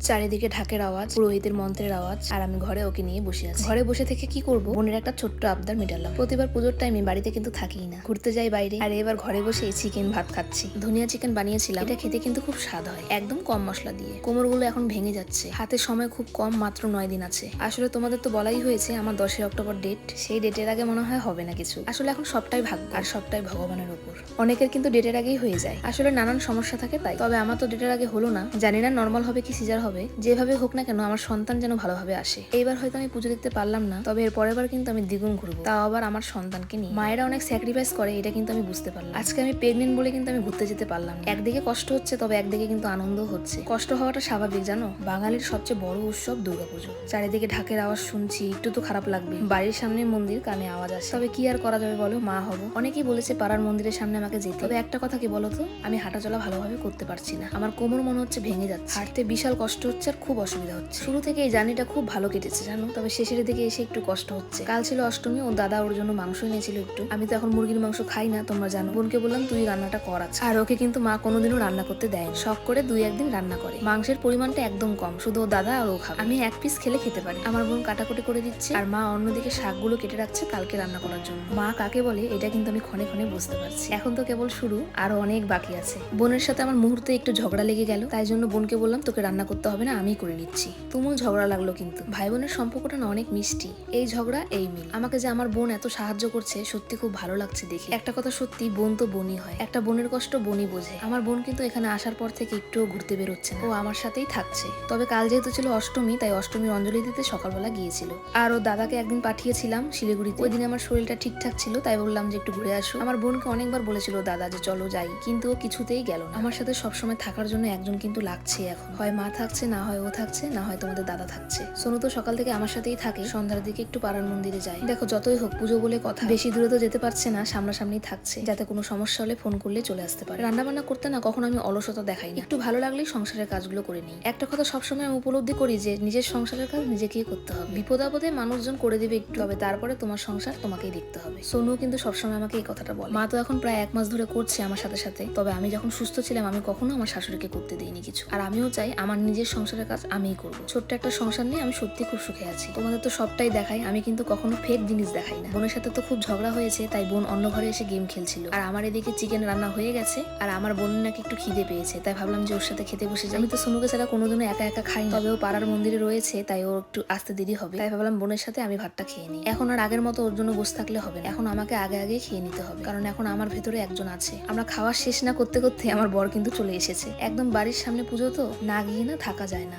চারিদিকে ঢাকের আওয়াজ, পুরোহিতের মন্ত্রের আওয়াজ, আর আমি ঘরে ওকে নিয়ে বসে আছি। ঘরে বসে থেকে কি করব? বোনের একটা ছোট্ট আবদার মেটালাম। প্রতিবার পুজোর টাইমে বাড়িতে কিন্তু থাকিই না। ঘুরতে যাই বাইরে, আর এবার ঘরে বসে চিকেন ভাত খাচ্ছি। ধনিয়া চিকেন বানিয়েছিলাম। এটা খেতে কিন্তু খুব স্বাদ হয়। একদম কম মশলা দিয়ে। কোমরগুলো এখন ভেঙে যাচ্ছে। হাতে সময় খুব কম, মাত্র নয় দিন আছে। আসলে তোমাদের তো বলাই হয়েছে, আমার দশই অক্টোবর ডেট সেই ডেটের আগে মনে হয় হবে না কিছু। আসলে এখন সবটাই ভাগ্য, আর সবটাই ভগবানের উপর অনেকের কিন্তু ডেটের আগেই হয়ে যায়। আসলে নানান সমস্যা থাকে তাই। তবে আমার তো ডেটের আগে হলো না। জানি না নর্মাল হবে কি সিজার হবে। যেভাবে হোক না কেন আমার সন্তান যেন ভালোভাবে আসে। এইবার হয়তো আমি পুজো দিতে পারলাম না, তবে এর পরের বার কিন্তু আমি দ্বিগুণ ঘুরবো তাও আবার আমার সন্তানকে নিয়ে। মায়েরা অনেক স্যাক্রিফাইস করে, এটা কিন্তু আমি বুঝতে পারলাম। আজকে আমি প্রেগনেন্ট বলে কিন্তু আমি ঘুরতে যেতে পারলাম একদিকে কষ্ট হচ্ছে, তবে একদিকে কিন্তু আনন্দ হচ্ছে। কষ্ট হওয়াটা স্বাভাবিক, জানো? বাঙালির সবচেয়ে বড় উৎসব দুর্গাপুজো। চারিদিকে ঢাকের আওয়াজ শুনছি, একটু তো খারাপ লাগবে। বাড়ির সামনে মন্দির, কানে আওয়াজ আসে। তবে কি আর করা যাবে বলো? মা হব। অনেকেই বলেছে পাড়ার মন্দিরের সামনে আমাকে যেতে। তবে একটা কথা কি বলো তো? আমি হাঁটাচলা ভালোভাবে করতে পারছি না। আমার কোমর মনে হচ্ছে ভেঙে যাচ্ছে। হাঁটতে বিশাল কষ্ট হচ্ছে আর খুব অসুবিধা হচ্ছে। শুরু থেকে এই জার্নিটা খুব ভালো কেটেছে, জানো? তবে শেষের দিকে এসে একটু কষ্ট হচ্ছে। কাল ছিল অষ্টমী ও দাদা ওর জন্য মাংস এনেছিল একটু। আমি তো এখন মুরগির মাংস খাই না, তোমরা জানো। বোনকে বললাম, তুই রান্নাটা কর আছে আর ওকে কিন্তু মা কোনোদিনও রান্না করতে দেয় শখ করে দুই একদিন রান্না করে। মাংসের পরিমাণটা একদম কম, শুধু ও দাদা আর ও খাবে। আমি এক পিস খেলে খেতে পারি। আমার বোন কাটাকুটি করে দিচ্ছে আর মা অন্যদিকে শাকগুলো কেটে রাখছে কালকে রান্না করার জন্য। মা কাকে বলে, এটা কিন্তু আমি ক্ষণে ক্ষণে বুঝতে পারছি। এখন তো কেবল শুরু, আরও অনেক বাকি আছে। বোনের সাথে আমার মুহূর্তে একটু ঝগড়া লেগে গেল। তাই জন্য বোনকে বললাম, তোকে রান্না করতে হবে না আমি করে নিচ্ছি। তুমুল ঝগড়া লাগল কিন্তু। ভাই বোনের সম্পর্কটা না অনেক মিষ্টি। এই ঝগড়া, এই মিল। আমাকে যে আমার বোন এত সাহায্য করছে, সত্যি খুব ভালো লাগছে দেখে। একটা কথা সত্যি, বোন তো বোনই হয়। একটা বোনের কষ্ট বোনই বোঝে। আমার বোন কিন্তু এখানে আসার পর থেকে একটুও ঘুরতে বেরোচ্ছে না। ও আমার সাথেই থাকছে। তবে কাল যেহেতু ছিল অষ্টমী, তাই অষ্টমীর অঞ্জলি দিতে সকালবেলা গিয়েছিল। আর ও দাদাকে একদিন পাঠিয়েছিলাম শিলিগুড়িতে। ওই দিন আমার শরীরটা ঠিকঠাক ছিল, তাই বললাম যে একটু ঘুরে আসো। আমার বোনকে অনেকবার বলেছিল, দাদা, যে চলো যাই। কিন্তু ও কিছুতেই গেল আমার সাথে সবসময় থাকার জন্য একজন কিন্তু লাগছে এখন। হয় মা থাকছে না হয় ও থাকছে, না হয় তোমাদের দাদা থাকছে। সোনু তো সকাল থেকে আমার সাথেই থাকে, সন্ধ্যার দিকে একটু পাড়ার মন্দিরে যায়। দেখো, যতই হোক, পুজো বলে কথা। বেশি দূরে তো যেতে পারছে না, সামনাসামনি থাকছে, যাতে কোনো সমস্যা হলে ফোন করলে চলে আসতে পারে। রান্না বান্না করতে না কখনো আমি অলসতা দেখাই একটু ভালো লাগলেই সংসারের কাজগুলো করে নিই। একটা কথা সবসময় আমি উপলব্ধি করি যে, নিজের সংসারের কাজ নিজেকেই করতে হবে। বিপদ আপদে মানুষজন করে দিবে একটু। তবে তারপরে তোমার সংসার তোমাকেই দেখতে হবে। সোনু কিন্তু সবসময় আমাকে এই কথাটা বলে। মা তো এখন প্রায় এক মাস ধরে করছে আমার সাথে সাথে। তবে আমি যখন সুস্থ ছিলাম, আমি কখনো আমার শাশুড়িকে করতে দিইনি কিছু। আর আমিও চাই আমার নিজের সংসারের কাজ আমিই করব। ছোট্ট একটা সংসার নিয়ে আমি সত্যি খুব সুখে আছি। তোমাদের তো সবটাই দেখাই, আমি কিন্তু কখনো ফেক জিনিস দেখাই না। বোনের সাথে তো খুব ঝগড়া হয়েছে, তাই বোন অন্য ঘরে এসে গেম খেলছিল। আর আমার এদিকে চিকেন রান্না হয়ে গেছে, আর আমার বোন নাকি একটু খিদে পেয়েছে, তাই ভাবলাম যে ওর সাথে খেতে বসে যাই। আমি তো সোনুকে ছাড়া কোনোদিনও একা একা খাই। তবে ও পাড়ার মন্দিরে রয়েছে, তাই ও একটু আসতে দেরি হবে। তাই ভাবলাম বোনের সাথে আমি ভাতটা খেয়ে নিই। এখন আর আগের মতো ওর জন্য বসে থাকলে হবে না। এখন আমাকে আগে আগে খেয়ে নিতে হবে, কারণ এখন আমার ভেতরে একজন আছে। আমরা খাওয়া শেষ না করতে করতে আমার বর কিন্তু চলে এসেছে। একদম বাড়ির সামনে পুজো তো, না গিয়ে না থাকা যায় না